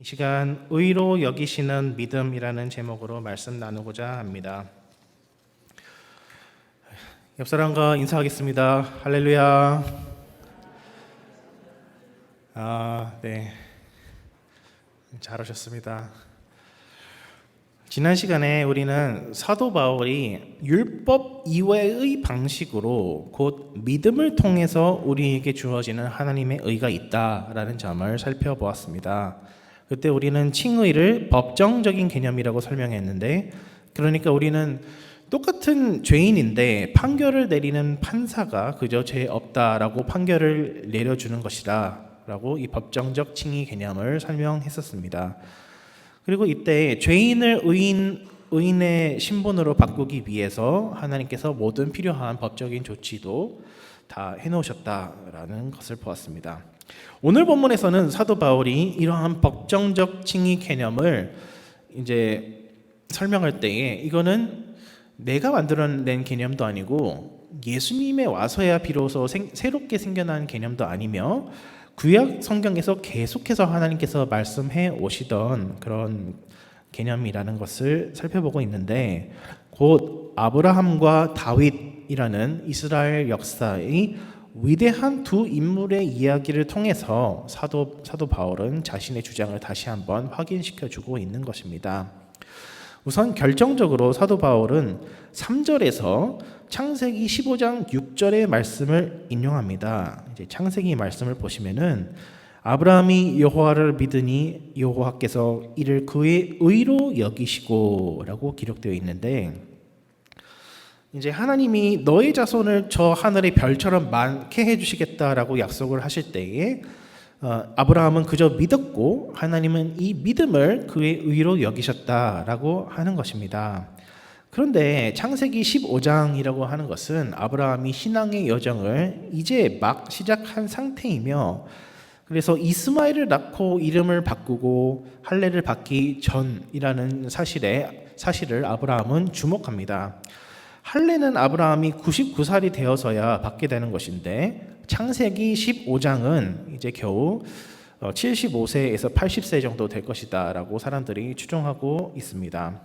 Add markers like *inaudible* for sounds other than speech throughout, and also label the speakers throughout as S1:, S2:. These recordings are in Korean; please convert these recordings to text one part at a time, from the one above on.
S1: 이 시간 의로 여기시는 믿음이라는 제목으로 말씀 나누고자 합니다. 옆 사람과 인사하겠습니다. 할렐루야. 아, 네. 잘하셨습니다. 지난 시간에 우리는 사도 바울이 율법 이외의 방식으로 곧 믿음을 통해서 우리에게 주어지는 하나님의 의가 있다라는 점을 살펴보았습니다. 그때 우리는 칭의를 법정적인 개념이라고 설명했는데 그러니까 우리는 똑같은 죄인인데 판결을 내리는 판사가 그저 죄 없다라고 판결을 내려주는 것이다 라고 이 법정적 칭의 개념을 설명했었습니다. 그리고 이때 죄인을 의인 의인의 신분으로 바꾸기 위해서 하나님께서 모든 필요한 법적인 조치도 다 해놓으셨다라는 것을 보았습니다. 오늘 본문에서는 사도 바울이 이러한 법정적 칭의 개념을 이제 설명할 때에 이거는 내가 만들어낸 개념도 아니고 예수님의 와서야 비로소 생, 새롭게 생겨난 개념도 아니며 구약 성경에서 계속해서 하나님께서 말씀해 오시던 그런 개념이라는 것을 살펴보고 있는데 곧 아브라함과 다윗 이라는 이스라엘 역사의 위대한 두 인물의 이야기를 통해서 사도 사도 바울은 자신의 주장을 다시 한번 확인시켜 주고 있는 것입니다. 우선 결정적으로 사도 바울은 3절에서 창세기 15장 6절의 말씀을 인용합니다. 이제 창세기 말씀을 보시면은 아브라함이 여호와를 믿으니 여호와께서 이를 그의 의로 여기시고라고 기록되어 있는데 이제 하나님이 너의 자손을 저 하늘의 별처럼 많게 해주시겠다라고 약속을 하실 때에 어, 아브라함은 그저 믿었고 하나님은 이 믿음을 그의 의로 여기셨다라고 하는 것입니다. 그런데 창세기 15장이라고 하는 것은 아브라함이 신앙의 여정을 이제 막 시작한 상태이며 그래서 이스마엘을 낳고 이름을 바꾸고 할례를 받기 전이라는 사실에 사실을 아브라함은 주목합니다. 할례는 아브라함이 99살이 되어서야 받게 되는 것인데 창세기 15장은 이제 겨우 75세에서 80세 정도 될 것이다라고 사람들이 추정하고 있습니다.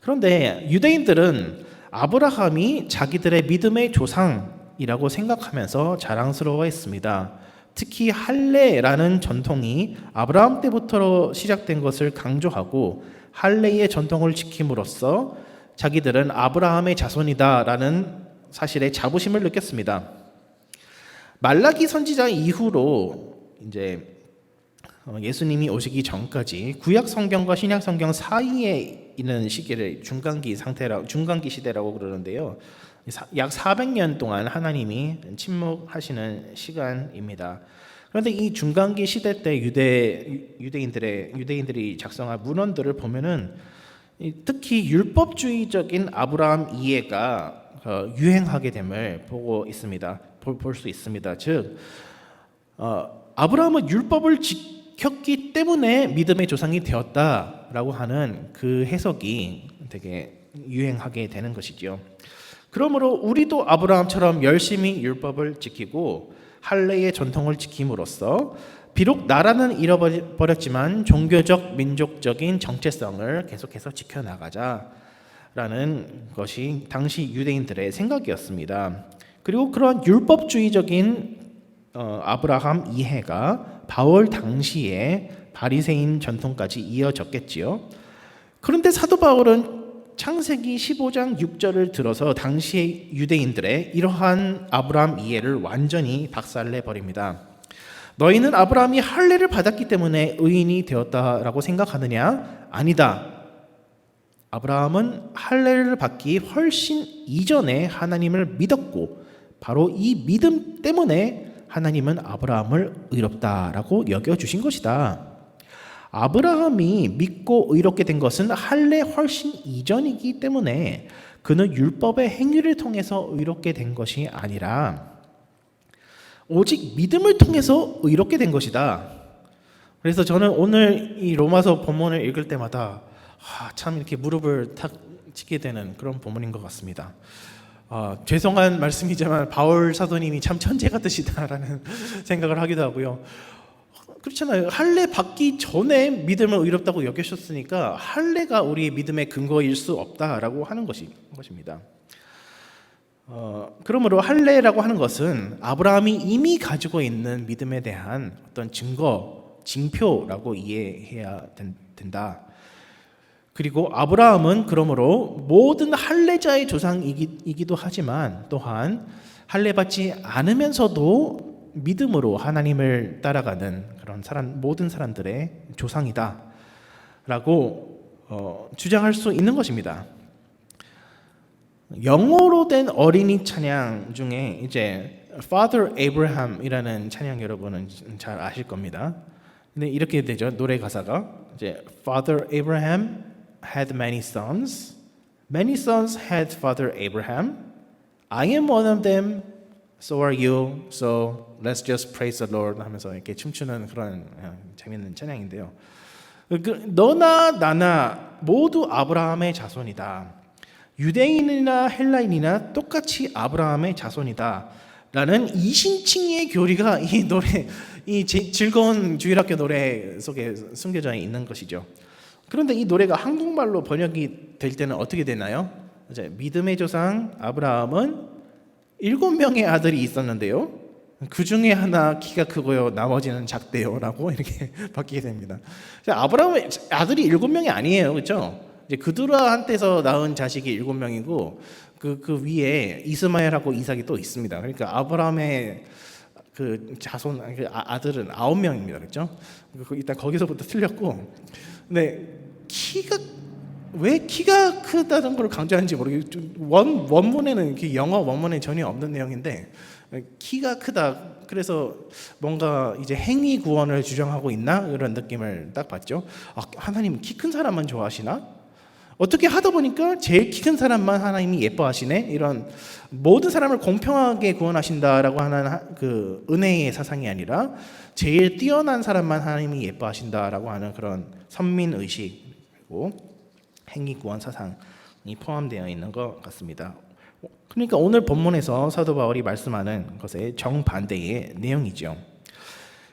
S1: 그런데 유대인들은 아브라함이 자기들의 믿음의 조상이라고 생각하면서 자랑스러워했습니다. 특히 할례라는 전통이 아브라함 때부터 시작된 것을 강조하고 할례의 전통을 지킴으로써 자기들은 아브라함의 자손이다라는 사실에 자부심을 느꼈습니다. 말라기 선지자 이후로 이제 어, 예수님이 오시기 전까지 구약 성경과 신약 성경 사이에 있는 시기를 중간기 상태라 중간기 시대라고 그러는데요. 약 400년 동안 하나님이 침묵하시는 시간입니다. 그런데 이 중간기 시대 때 유대 유대인들의 유대인들이 작성한 문헌들을 보면은 특히 율법주의적인 아브라함 이해가 어, 유행하게 됨을 보고 있습니다. 볼 수 있습니다. 즉 어, 아브라함은 율법을 지켰기 때문에 믿음의 조상이 되었다라고 하는 그 해석이 되게 유행하게 되는 것이죠. 그러므로 우리도 아브라함처럼 열심히 율법을 지키고 할례의 전통을 지킴으로써 비록 나라는 잃어버렸지만 종교적 민족적인 정체성을 계속해서 지켜나가자라는 것이 당시 유대인들의 생각이었습니다. 그리고 그런 율법주의적인 어, 아브라함 이해가 바울 당시에 바리새인 전통까지 이어졌겠지요. 그런데 사도 바울은 창세기 15장 6절을 들어서 당시의 유대인들의 이러한 아브라함 이해를 완전히 박살내 버립니다. 너희는 아브라함이 할례를 받았기 때문에 의인이 되었다라고 생각하느냐? 아니다. 아브라함은 할례를 받기 훨씬 이전에 하나님을 믿었고 바로 이 믿음 때문에 하나님은 아브라함을 의롭다라고 여겨 주신 것이다. 아브라함이 믿고 의롭게 된 것은 할례 훨씬 이전이기 때문에 그는 율법의 행위를 통해서 의롭게 된 것이 아니라 오직 믿음을 통해서 의롭게 된 것이다. 그래서 저는 오늘 이 로마서 본문을 읽을 때마다 아, 참 이렇게 무릎을 탁 치게 되는 그런 본문인 것 같습니다. 아, 죄송한 말씀이지만 바울 사도님이 참 천재 같으시다라는 *laughs* 생각을 하기도 하고요. 그렇잖아요. 할례 받기 전에 믿음을 의롭다고 여기셨으니까 할례가 우리의 믿음의 근거일 수 없다라고 하는 것이 것입니다. 어, 그러므로 할례라고 하는 것은 아브라함이 이미 가지고 있는 믿음에 대한 어떤 증거, 징표라고 이해해야 된, 된다. 그리고 아브라함은 그러므로 모든 할례자의 조상이기도 하지만 또한 할례 받지 않으면서도 믿음으로 하나님을 따라가는 그런 사람 모든 사람들의 조상이다라고 어, 주장할 수 있는 것입니다. 영어로 된 어린이 찬양 중에 이제 Father Abraham이라는 찬양 여러분은 잘 아실 겁니다. 근데 이렇게 되죠. 노래 가사가 이제 Father Abraham had many sons. Many sons had Father Abraham. I am one of them. So are you. So let's just praise the Lord 하면서 이렇게 춤추는 그런 어, 재밌는 찬양인데요. 그, 너나 나나 모두 아브라함의 자손이다. 유대인이나 헬라인이나 똑같이 아브라함의 자손이다. 라는 이신칭의 교리가 이 노래, 이 지- 즐거운 주일학교 노래 속에 숨겨져 있는 것이죠. 그런데 이 노래가 한국말로 번역이 될 때는 어떻게 되나요? 믿음의 조상 아브라함은 일곱 명의 아들이 있었는데요. 그 중에 하나 키가 크고요, 나머지는 작대요라고 이렇게 *laughs* 바뀌게 됩니다. 아브라함의 아들이 일곱 명이 아니에요, 그렇죠? 이제 그두라한테서 낳은 자식이 일곱 명이고 그, 그 위에 이스마엘하고 이삭이 또 있습니다. 그러니까 아브라함의 그 자손 그 아- 아들은 아홉 명입니다. 그렇죠? 그 일단 거기서부터 틀렸고, 근데 키가 왜 키가 크다는 걸 강조하는지 모르겠. 원 원문에는 그 영어 원문에 전혀 없는 내용인데 키가 크다. 그래서 뭔가 이제 행위 구원을 주장하고 있나 이런 느낌을 딱 받죠. 아, 하나님 키 큰 사람만 좋아하시나? 어떻게 하다 보니까 제일 키 큰 사람만 하나님이 예뻐하시네 이런 모든 사람을 공평하게 구원하신다라고 하는 하- 그 은혜의 사상이 아니라 제일 뛰어난 사람만 하나님이 예뻐하신다라고 하는 그런 선민 의식이고 행위 구원 사상이 포함되어 있는 것 같습니다. 그러니까 오늘 본문에서 사도 바울이 말씀하는 것의 정반대의 내용이죠.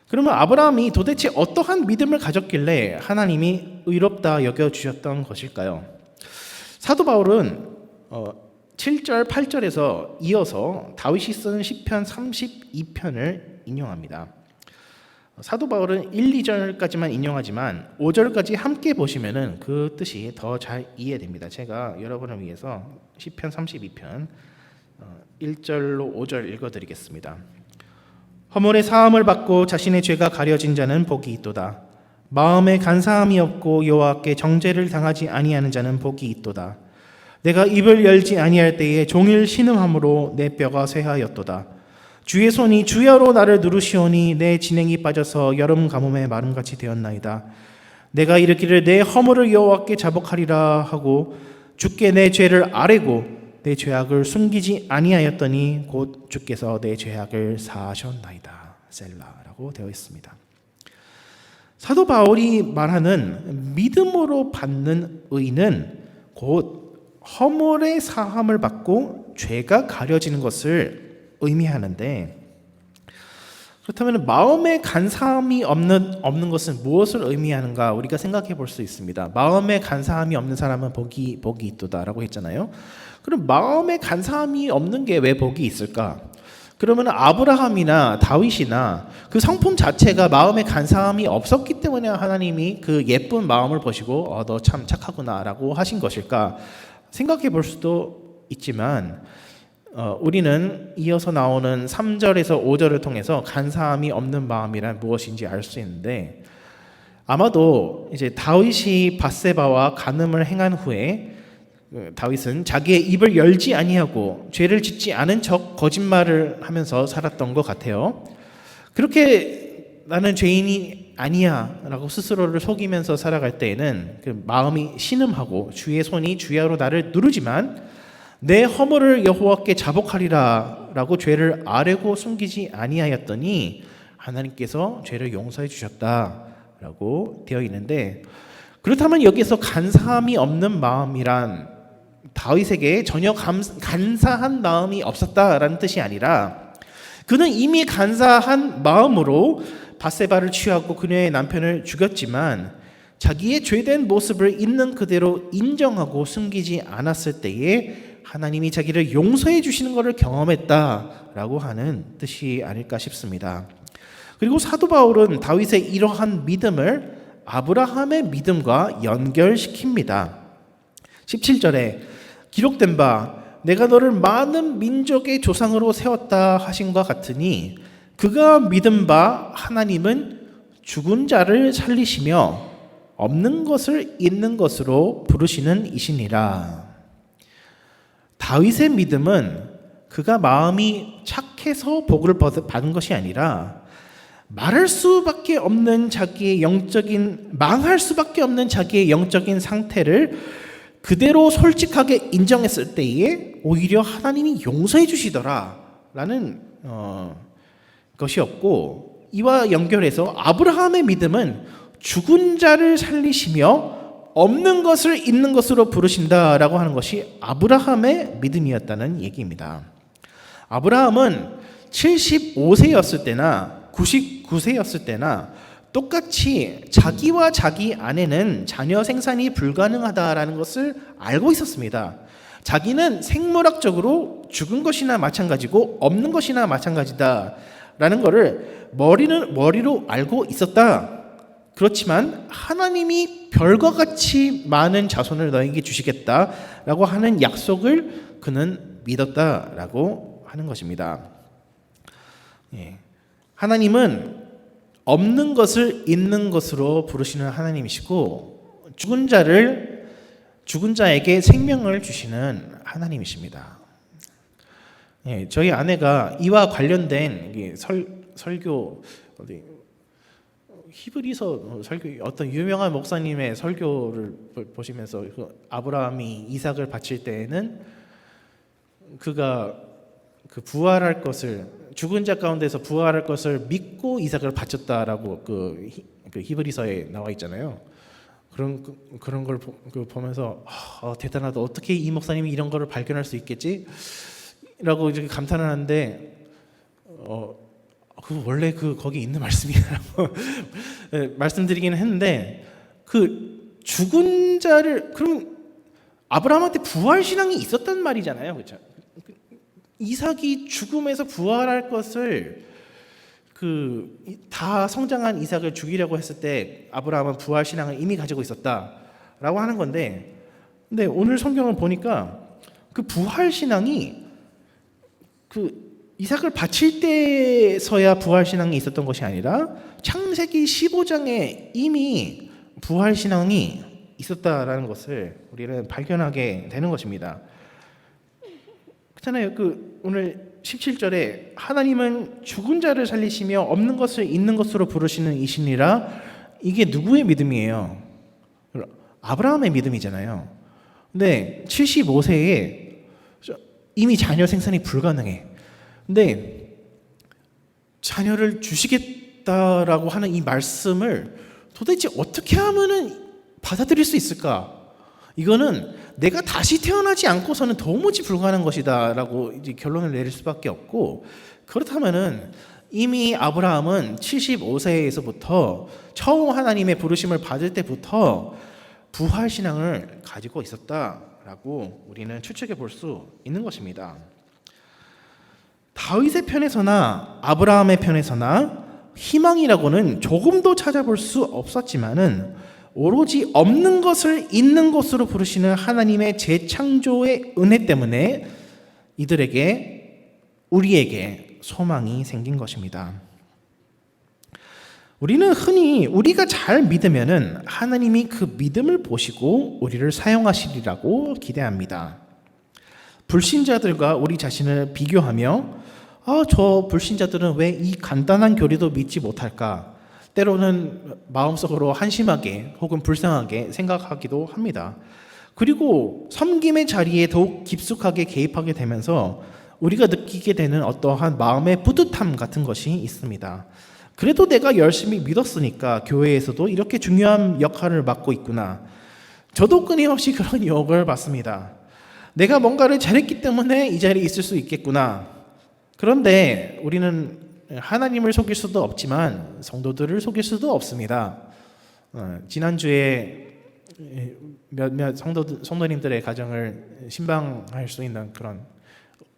S1: 그러면 아브라함이 도대체 어떠한 믿음을 가졌길래 하나님이 의롭다 여겨 주셨던 것일까요? 사도 바울은 어, 7절, 8절에서 이어서 다윗이 쓴 시편 32편을 인용합니다. 사도 바울은 1, 2절까지만 인용하지만 5절까지 함께 보시면은 그 뜻이 더 잘 이해됩니다. 제가 여러분을 위해서 시편 32편 1절로 5절 읽어 드리겠습니다. 허물의 사함을 받고 자신의 죄가 가려진 자는 복이 있도다. 마음에 간사함이 없고 여호와께 정죄를 당하지 아니하는 자는 복이 있도다. 내가 입을 열지 아니할 때에 종일 신음함으로 내 뼈가 쇠하였도다. 주의 손이 주야로 나를 누르시오니 내 진행이 빠져서 여름 가뭄에 마름같이 되었나이다. 내가 이르기를 내 허물을 여호와께 자복하리라 하고 주께 내 죄를 아뢰고 내 죄악을 숨기지 아니하였더니 곧 주께서 내 죄악을 사하셨나이다. 셀라라고 되어 있습니다. 사도 바울이 말하는 믿음으로 받는 의는 곧 허물의 사함을 받고 죄가 가려지는 것을 의미하는데 그렇다면 마음에 간사함이 없는 없는 것은 무엇을 의미하는가 우리가 생각해 볼 수 있습니다. 마음에 간사함이 없는 사람은 복이 복이 있도다라고 했잖아요. 그럼 마음에 간사함이 없는 게 왜 복이 있을까? 그러면 아브라함이나 다윗이나 그 성품 자체가 마음에 간사함이 없었기 때문에 하나님이 그 예쁜 마음을 보시고 어, 너 참 착하구나라고 하신 것일까 생각해 볼 수도 있지만 어, 우리는 이어서 나오는 3절에서 5절을 통해서 간사함이 없는 마음이란 무엇인지 알 수 있는데 아마도 이제 다윗이 바세바와 간음을 행한 후에 그 다윗은 자기의 입을 열지 아니하고 죄를 짓지 않은 척 거짓말을 하면서 살았던 것 같아요. 그렇게 나는 죄인이 아니야라고 스스로를 속이면서 살아갈 때에는 그 마음이 신음하고 주의 손이 주야로 나를 누르지만 내 허물을 여호와께 자복하리라라고 죄를 아뢰고 숨기지 아니하였더니 하나님께서 죄를 용서해 주셨다라고 되어 있는데 그렇다면 여기서 간사함이 없는 마음이란 다윗에게 전혀 감, 간사한 마음이 없었다라는 뜻이 아니라 그는 이미 간사한 마음으로 바세바를 취하고 그녀의 남편을 죽였지만 자기의 죄된 모습을 있는 그대로 인정하고 숨기지 않았을 때에 하나님이 자기를 용서해 주시는 것을 경험했다라고 하는 뜻이 아닐까 싶습니다. 그리고 사도 바울은 다윗의 이러한 믿음을 아브라함의 믿음과 연결시킵니다. 17절에 기록된 바 내가 너를 많은 민족의 조상으로 세웠다 하신과 같으니 그가 믿은 바 하나님은 죽은 자를 살리시며 없는 것을 있는 것으로 부르시는 이시니라. 다윗의 믿음은 그가 마음이 착해서 복을 받은 것이 아니라 말할 수밖에 없는 자기의 영적인 망할 수밖에 없는 자기의 영적인 상태를 그대로 솔직하게 인정했을 때에 오히려 하나님이 용서해 주시더라라는 어, 것이었고 이와 연결해서 아브라함의 믿음은 죽은 자를 살리시며 없는 것을 있는 것으로 부르신다라고 하는 것이 아브라함의 믿음이었다는 얘기입니다. 아브라함은 75세였을 때나 99세였을 때나 똑같이 자기와 자기 아내는 자녀 생산이 불가능하다라는 것을 알고 있었습니다. 자기는 생물학적으로 죽은 것이나 마찬가지고 없는 것이나 마찬가지다라는 것을 머리는 머리로 알고 있었다. 그렇지만 하나님이 별과 같이 많은 자손을 너에게 주시겠다라고 하는 약속을 그는 믿었다라고 하는 것입니다. 예. 하나님은 없는 것을 있는 것으로 부르시는 하나님이시고 죽은 자를 죽은 자에게 생명을 주시는 하나님이십니다. 예, 저희 아내가 이와 관련된 설, 설교 어디 히브리서 설교 어떤 유명한 목사님의 설교를 보시면서 그 아브라함이 이삭을 바칠 때에는 그가 그 부활할 것을 죽은 자 가운데서 부활할 것을 믿고 이삭을 바쳤다라고 그, 히, 그 히브리서에 나와 있잖아요. 그런 그, 그런 걸 보, 그 보면서 아, 대단하다. 어떻게 이 목사님이 이런 거를 발견할 수 있겠지? 라고 이제 감탄을 하는데 어, 그 원래 그 거기 있는 말씀이라고 *laughs* 예, 말씀드리기는 했는데 그 죽은 자를 그럼 아브라함한테 부활 신앙이 있었단 말이잖아요, 그렇죠? 이삭이 죽음에서 부활할 것을 그 다 성장한 이삭을 죽이려고 했을 때 아브라함은 부활 신앙을 이미 가지고 있었다라고 하는 건데, 근데 오늘 성경을 보니까 그 부활 신앙이 그 이삭을 바칠 때서야 부활 신앙이 있었던 것이 아니라 창세기 15장에 이미 부활 신앙이 있었다라는 것을 우리는 발견하게 되는 것입니다. 그렇잖아요. 그 오늘 17절에 하나님은 죽은 자를 살리시며 없는 것을 있는 것으로 부르시는 이시니라 이게 누구의 믿음이에요? 아브라함의 믿음이잖아요. 근데 75세에 이미 자녀 생산이 불가능해. 근데 자녀를 주시겠다라고 하는 이 말씀을 도대체 어떻게 하면은 받아들일 수 있을까? 이거는 내가 다시 태어나지 않고서는 도무지 불가능한 것이다라고 이제 결론을 내릴 수밖에 없고 그렇다면은 이미 아브라함은 75세에서부터 처음 하나님의 부르심을 받을 때부터 부활 신앙을 가지고 있었다라고 우리는 추측해 볼 수 있는 것입니다. 다윗의 편에서나 아브라함의 편에서나 희망이라고는 조금도 찾아볼 수 없었지만은 오로지 없는 것을 있는 것으로 부르시는 하나님의 재창조의 은혜 때문에 이들에게 우리에게 소망이 생긴 것입니다. 우리는 흔히 우리가 잘 믿으면은 하나님이 그 믿음을 보시고 우리를 사용하시리라고 기대합니다. 불신자들과 우리 자신을 비교하며 아, 저 불신자들은 왜 이 간단한 교리도 믿지 못할까? 때로는 마음속으로 한심하게 혹은 불쌍하게 생각하기도 합니다. 그리고 섬김의 자리에 더욱 깊숙하게 개입하게 되면서 우리가 느끼게 되는 어떠한 마음의 뿌듯함 같은 것이 있습니다. 그래도 내가 열심히 믿었으니까 교회에서도 이렇게 중요한 역할을 맡고 있구나. 저도 끊임없이 그런 *laughs* 유혹을 받습니다. 내가 뭔가를 잘했기 때문에 이 자리에 있을 수 있겠구나. 그런데 우리는 하나님을 속일 수도 없지만 성도들을 속일 수도 없습니다. 어, 지난주에 몇몇 성도 성도님들의 가정을 신방할 수 있는 그런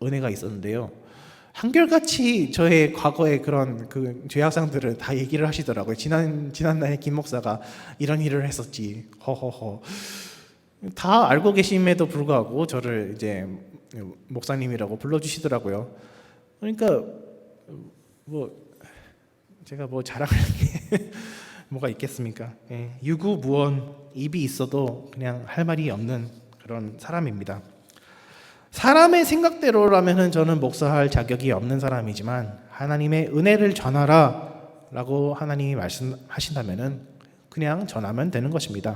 S1: 은혜가 있었는데요. 한결같이 저의 과거의 그런 그 죄악상들을 다 얘기를 하시더라고요. 지난 지난날에 김 목사가 이런 일을 했었지. 허허허. 다 알고 계심에도 불구하고 저를 이제 목사님이라고 불러주시더라고요. 그러니까 뭐 제가 뭐 자랑할 게 *laughs* 뭐가 있겠습니까? 예, 유구무원 입이 있어도 그냥 할 말이 없는 그런 사람입니다. 사람의 생각대로라면은 저는 목사할 자격이 없는 사람이지만 하나님의 은혜를 전하라라고 하나님이 말씀하신다면은 그냥 전하면 되는 것입니다.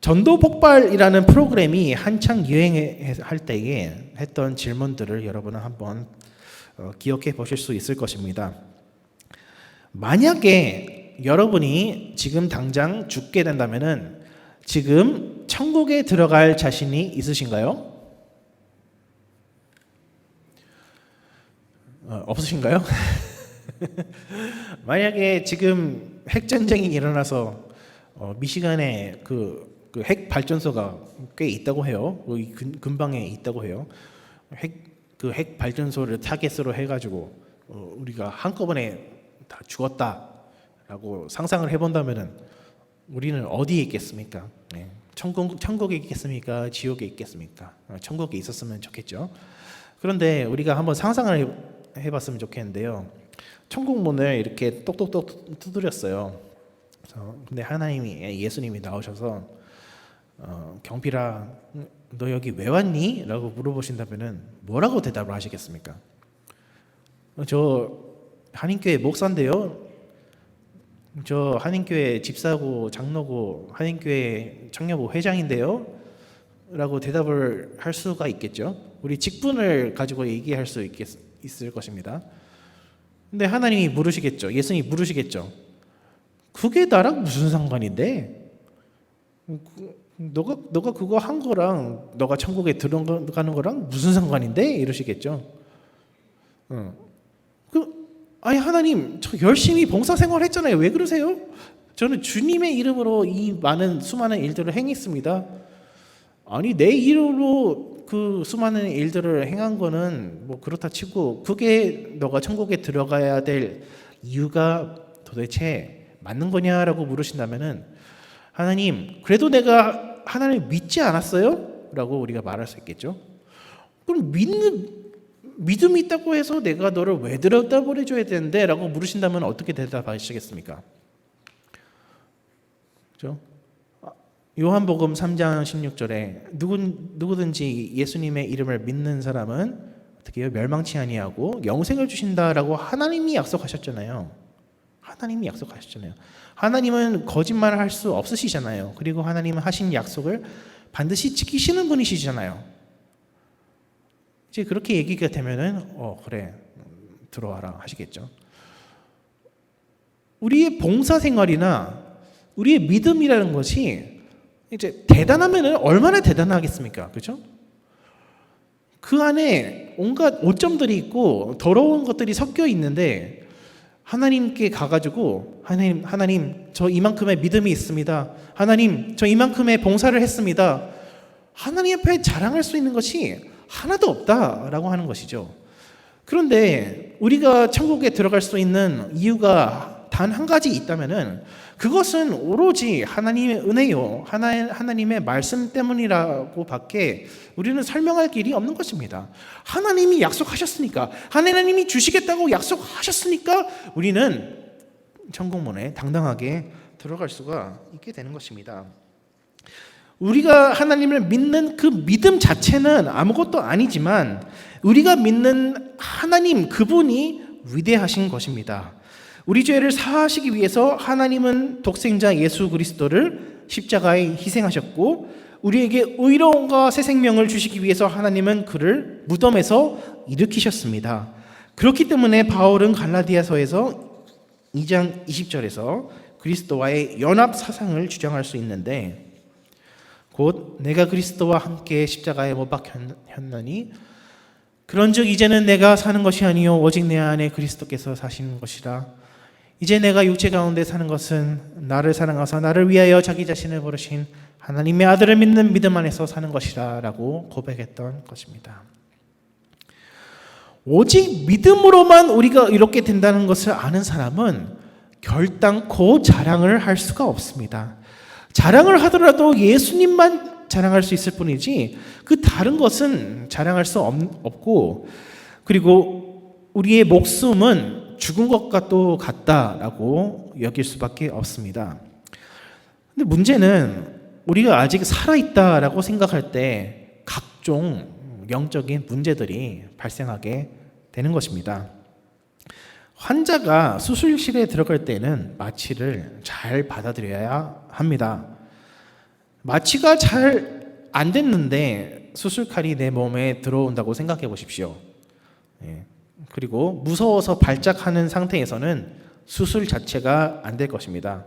S1: 전도 폭발이라는 프로그램이 한창 유행할 때에 했던 질문들을 여러분은 한번 어, 기억해 보실 수 있을 것입니다. 만약에 여러분이 지금 당장 죽게 된다면은 지금 천국에 들어갈 자신이 있으신가요? 어, 없으신가요? *laughs* 만약에 지금 핵 전쟁이 일어나서 어, 미시간에 그핵 발전소가 꽤 있다고 해요. 근, 근방에 있다고 해요. 핵 그 핵 발전소를 타겟으로 해가지고 어, 우리가 한꺼번에 다 죽었다라고 상상을 해본다면은 우리는 어디에 있겠습니까? 네. 천국 천국에 있겠습니까? 지옥에 있겠습니까? 어, 천국에 있었으면 좋겠죠. 그런데 우리가 한번 상상을 해, 해봤으면 좋겠는데요. 천국 문을 이렇게 똑똑똑 두드렸어요. 그래서 근데 하나님이 예수님이 나오셔서 어, 경필아, 너 여기 왜 왔니? 라고 물어보신다면은 뭐라고 대답을 하시겠습니까? 어, 저 한인교회 목사인데요. 저 한인교회 집사고 장로고 한인교회 청년부 회장인데요. 라고 대답을 할 수가 있겠죠. 우리 직분을 가지고 얘기할 수 있겠, 있을 것입니다. 근데 하나님이 물으시겠죠. 예수님이 물으시겠죠. 그게 나랑 무슨 상관인데? 그, 너가 너가 그거 한 거랑 너가 천국에 들어가는 거랑 무슨 상관인데 이러시겠죠. 어. 그 아니 하나님 저 열심히 봉사 생활 했잖아요. 왜 그러세요? 저는 주님의 이름으로 이 많은 수많은 일들을 행했습니다. 아니 내 이름으로 그 수많은 일들을 행한 거는 뭐 그렇다 치고 그게 너가 천국에 들어가야 될 이유가 도대체 맞는 거냐라고 물으신다면은 하나님, 그래도 내가 하나님 믿지 않았어요? 라고 우리가 말할 수 있겠죠. 그럼 믿는 믿음이 있다고 해서 내가 너를 왜 들었다 보내줘야 되는데? 라고 물으신다면 어떻게 대답하시겠습니까? 그죠? 요한복음 3장 16절에 누구, 누구든지 예수님의 이름을 믿는 사람은 어떻게 해요? 멸망치 아니하고 영생을 주신다라고 하나님이 약속하셨잖아요. 하나님이 약속하셨잖아요. 하나님은 거짓말을 할 수 없으시잖아요. 그리고 하나님은 하신 약속을 반드시 지키시는 분이시잖아요. 이제 그렇게 얘기가 되면은 어 그래 들어와라 하시겠죠. 우리의 봉사 생활이나 우리의 믿음이라는 것이 이제 대단하면은 얼마나 대단하겠습니까? 그렇죠? 그 안에 온갖 오점들이 있고 더러운 것들이 섞여 있는데 하나님께 가가지고 하나님 하나님 저 이만큼의 믿음이 있습니다. 하나님 저 이만큼의 봉사를 했습니다. 하나님 앞에 자랑할 수 있는 것이 하나도 없다라고 하는 것이죠. 그런데 우리가 천국에 들어갈 수 있는 이유가 단 한 가지 있다면은 그것은 오로지 하나님의 은혜요, 하나, 하나님의 말씀 때문이라고 밖에 우리는 설명할 길이 없는 것입니다. 하나님이 약속하셨으니까, 하나님이 주시겠다고 약속하셨으니까 우리는 천국문에 당당하게 들어갈 수가 있게 되는 것입니다. 우리가 하나님을 믿는 그 믿음 자체는 아무것도 아니지만 우리가 믿는 하나님 그분이 위대하신 것입니다. 우리 죄를 사하시기 위해서 하나님은 독생자 예수 그리스도를 십자가에 희생하셨고 우리에게 의로움과 새 생명을 주시기 위해서 하나님은 그를 무덤에서 일으키셨습니다. 그렇기 때문에 바울은 갈라디아서에서 2장 20절에서 그리스도와의 연합 사상을 주장할 수 있는데 곧 내가 그리스도와 함께 십자가에 못 박혔느니 그런즉 이제는 내가 사는 것이 아니요 오직 내 안에 그리스도께서 사시는 것이라. 이제 내가 육체 가운데 사는 것은 나를 사랑하사 나를 위하여 자기 자신을 부르신 하나님의 아들을 믿는 믿음 안에서 사는 것이라라고 고백했던 것입니다. 오직 믿음으로만 우리가 이렇게 된다는 것을 아는 사람은 결단코 자랑을 할 수가 없습니다. 자랑을 하더라도 예수님만 자랑할 수 있을 뿐이지 그 다른 것은 자랑할 수 없- 없고 그리고 우리의 목숨은 죽은 것과 또 같다라고 여길 수밖에 없습니다. 근데 문제는 우리가 아직 살아있다라고 생각할 때 각종 영적인 문제들이 발생하게 되는 것입니다. 환자가 수술실에 들어갈 때는 마취를 잘 받아들여야 합니다. 마취가 잘 안 됐는데 수술칼이 내 몸에 들어온다고 생각해 보십시오. 예. 그리고 무서워서 발작하는 상태에서는 수술 자체가 안 될 것입니다.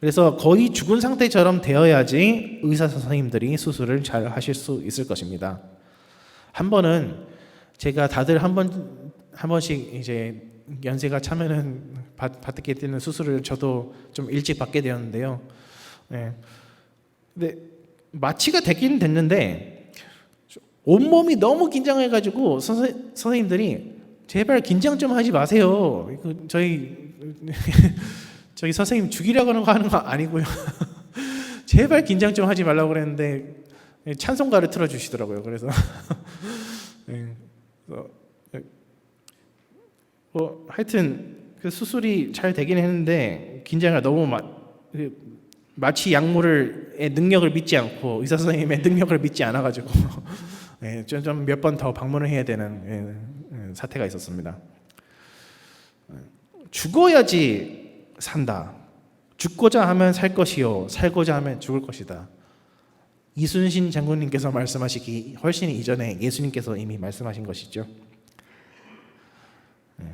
S1: 그래서 거의 죽은 상태처럼 되어야지 의사 선생님들이 수술을 잘 하실 수 있을 것입니다. 한 번은 제가 다들 한 번 한 번씩 이제 연세가 차면은 받, 받게 되는 수술을 저도 좀 일찍 받게 되었는데요. 네. 근데 마취가 되긴 됐는데 온 몸이 너무 긴장해가지고 선생, 선생님들이 제발 긴장 좀 하지 마세요. 저희 *laughs* 저희 선생님 죽이려고 하는 거 아니고요. *laughs* 제발 긴장 좀 하지 말라고 그랬는데 찬송가를 틀어 주시더라고요. 그래서 네, *laughs* 그래서, 네, 뭐 하여튼 그 수술이 잘 되긴 했는데 긴장을 너무 마, 그 마취 약물의 능력을 믿지 않고 의사 선생님의 능력을 믿지 않아 가지고 네, 좀몇 번 더 방문을 해야 되는 예, 예, 사태가 있었습니다. 죽어야지 산다. 죽고자 하면 살 것이요, 살고자 하면 죽을 것이다. 이순신 장군님께서 말씀하시기 훨씬 이전에 예수님께서 이미 말씀하신 것이죠. 예.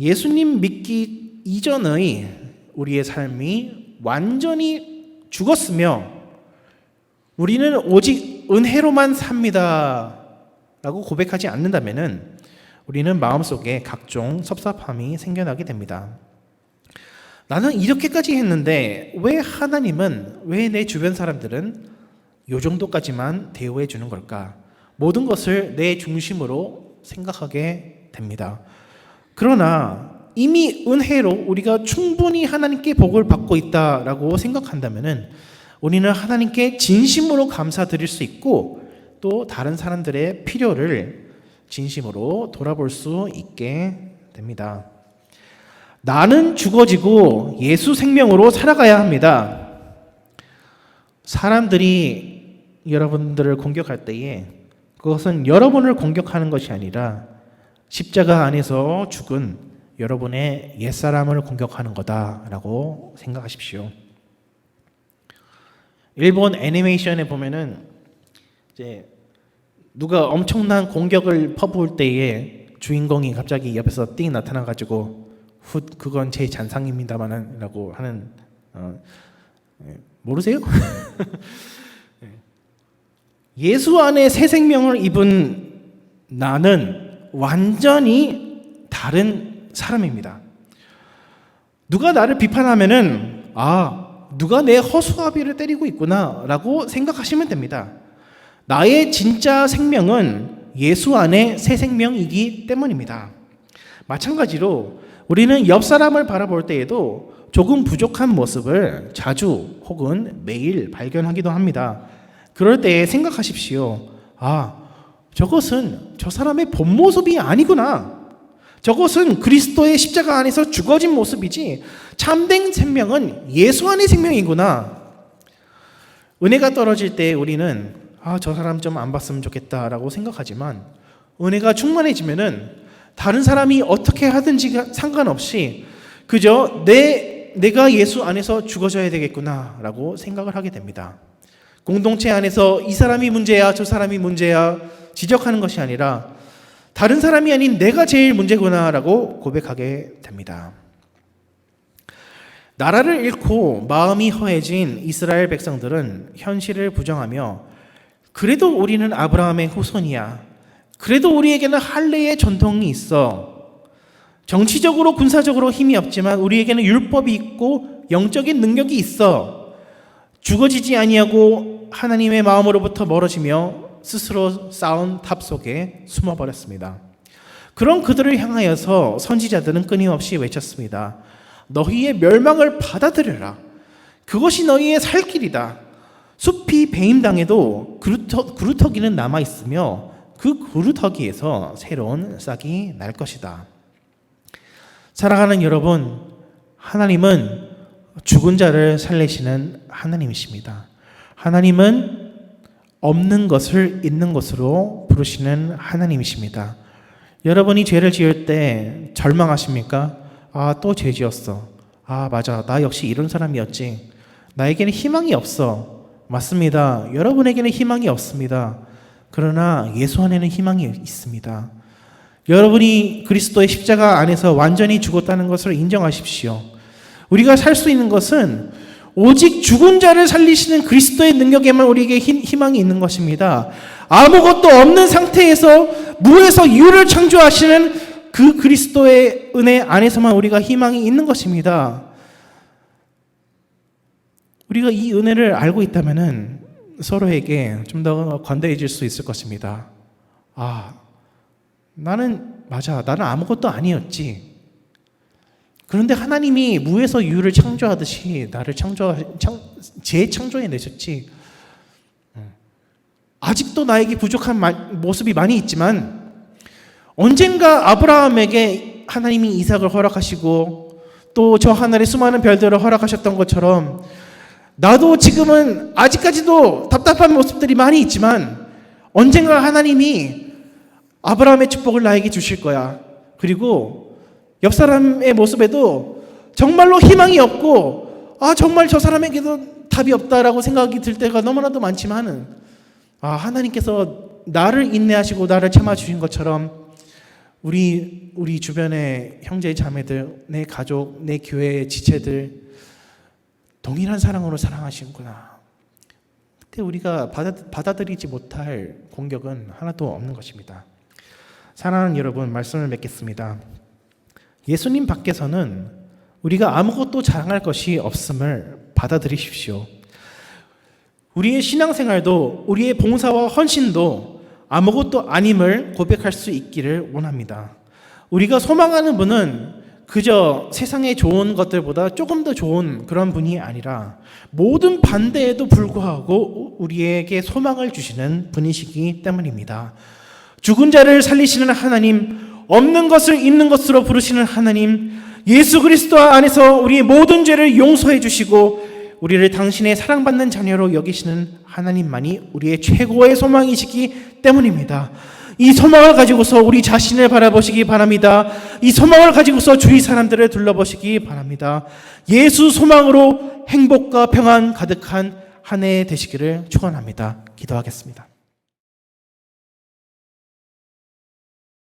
S1: 예수님 믿기 이전의 우리의 삶이 완전히 죽었으며 우리는 오직 은혜로만 삽니다. 라고 고백하지 않는다면은 우리는 마음속에 각종 섭섭함이 생겨나게 됩니다. 나는 이렇게까지 했는데 왜 하나님은 왜 내 주변 사람들은 요 정도까지만 대우해 주는 걸까? 모든 것을 내 중심으로 생각하게 됩니다. 그러나 이미 은혜로 우리가 충분히 하나님께 복을 받고 있다라고 생각한다면은 우리는 하나님께 진심으로 감사드릴 수 있고 또 다른 사람들의 필요를 진심으로 돌아볼 수 있게 됩니다. 나는 죽어지고 예수 생명으로 살아가야 합니다. 사람들이 여러분들을 공격할 때에 그것은 여러분을 공격하는 것이 아니라 십자가 안에서 죽은 여러분의 옛사람을 공격하는 거다라고 생각하십시오. 일본 애니메이션에 보면은 이제 누가 엄청난 공격을 퍼부을 때에 주인공이 갑자기 옆에서 띵 나타나 가지고 훗 그건 제 잔상입니다만은라고 하는 어, 예, 모르세요? *laughs* 예. 예수 안에 새 생명을 입은 나는 완전히 다른 사람입니다. 누가 나를 비판하면은 아 누가 내 허수아비를 때리고 있구나라고 생각하시면 됩니다. 나의 진짜 생명은 예수 안에 새 생명이기 때문입니다. 마찬가지로 우리는 옆 사람을 바라볼 때에도 조금 부족한 모습을 자주 혹은 매일 발견하기도 합니다. 그럴 때 생각하십시오. 아, 저것은 저 사람의 본 모습이 아니구나. 저것은 그리스도의 십자가 안에서 죽어진 모습이지 참된 생명은 예수 안의 생명이구나. 은혜가 떨어질 때 우리는 아, 저 사람 좀 안 봤으면 좋겠다라고 생각하지만 은혜가 충만해지면은 다른 사람이 어떻게 하든지 상관없이 그저 내 내가 예수 안에서 죽어져야 되겠구나라고 생각을 하게 됩니다. 공동체 안에서 이 사람이 문제야, 저 사람이 문제야 지적하는 것이 아니라 다른 사람이 아닌 내가 제일 문제구나라고 고백하게 됩니다. 나라를 잃고 마음이 허해진 이스라엘 백성들은 현실을 부정하며 그래도 우리는 아브라함의 후손이야. 그래도 우리에게는 할례의 전통이 있어. 정치적으로 군사적으로 힘이 없지만 우리에게는 율법이 있고 영적인 능력이 있어. 죽어지지 아니하고 하나님의 마음으로부터 멀어지며 스스로 쌓은 탑 속에 숨어 버렸습니다. 그런 그들을 향하여서 선지자들은 끊임없이 외쳤습니다. 너희의 멸망을 받아들여라. 그것이 너희의 살 길이다. 숲이 배임당해도 그루터, 그루터기는 남아 있으며 그 그루터기에서 새로운 싹이 날 것이다. 사랑하는 여러분, 하나님은 죽은 자를 살리시는 하나님이십니다. 하나님은 없는 것을 있는 것으로 부르시는 하나님이십니다. 여러분이 죄를 지을 때 절망하십니까? 아, 또 죄 지었어. 아, 맞아. 나 역시 이런 사람이었지. 나에게는 희망이 없어. 맞습니다. 여러분에게는 희망이 없습니다. 그러나 예수 안에는 희망이 있습니다. 여러분이 그리스도의 십자가 안에서 완전히 죽었다는 것을 인정하십시오. 우리가 살 수 있는 것은 오직 죽은 자를 살리시는 그리스도의 능력에만 우리에게 힘- 희망이 있는 것입니다. 아무것도 없는 상태에서 무에서 유를 창조하시는 그 그리스도의 은혜 안에서만 우리가 희망이 있는 것입니다. 우리가 이 은혜를 알고 있다면은 서로에게 좀 더 관대해질 수 있을 것입니다. 아, 나는 맞아. 나는 아무것도 아니었지. 그런데 하나님이 무에서 유를 창조하듯이 나를 창조 창, 재창조해 내셨지. 아직도 나에게 부족한 마- 모습이 많이 있지만 언젠가 아브라함에게 하나님이 이삭을 허락하시고 또 저 하늘의 수많은 별들을 허락하셨던 것처럼 나도 지금은 아직까지도 답답한 모습들이 많이 있지만 언젠가 하나님이 아브라함의 축복을 나에게 주실 거야. 그리고 옆 사람의 모습에도 정말로 희망이 없고 아 정말 저 사람에게도 답이 없다라고 생각이 들 때가 너무나도 많지만은 아 하나님께서 나를 인내하시고 나를 참아 주신 것처럼 우리 우리 주변의 형제 자매들, 내 가족, 내 교회의 지체들 동일한 사랑으로 사랑하시는구나. 그때 우리가 받아, 받아 들이지 못할 공격은 하나도 없는 것입니다. 사랑하는 여러분, 말씀을 맺겠습니다. 예수님 밖에서는 우리가 아무것도 자랑할 것이 없음을 받아들이십시오. 우리의 신앙생활도 우리의 봉사와 헌신도 아무것도 아님을 고백할 수 있기를 원합니다. 우리가 소망하는 분은 그저 세상의 좋은 것들보다 조금 더 좋은 그런 분이 아니라 모든 반대에도 불구하고 우리에게 소망을 주시는 분이시기 때문입니다. 죽은 자를 살리시는 하나님, 없는 것을 있는 것으로 부르시는 하나님, 예수 그리스도 안에서 우리의 모든 죄를 용서해 주시고 우리를 당신의 사랑받는 자녀로 여기시는 하나님만이 우리의 최고의 소망이시기 때문입니다. 이 소망을 가지고서 우리 자신을 바라보시기 바랍니다. 이 소망을 가지고서 주위 사람들을 둘러보시기 바랍니다. 예수 소망으로 행복과 평안 가득한 한 해 되시기를 축원합니다. 기도하겠습니다.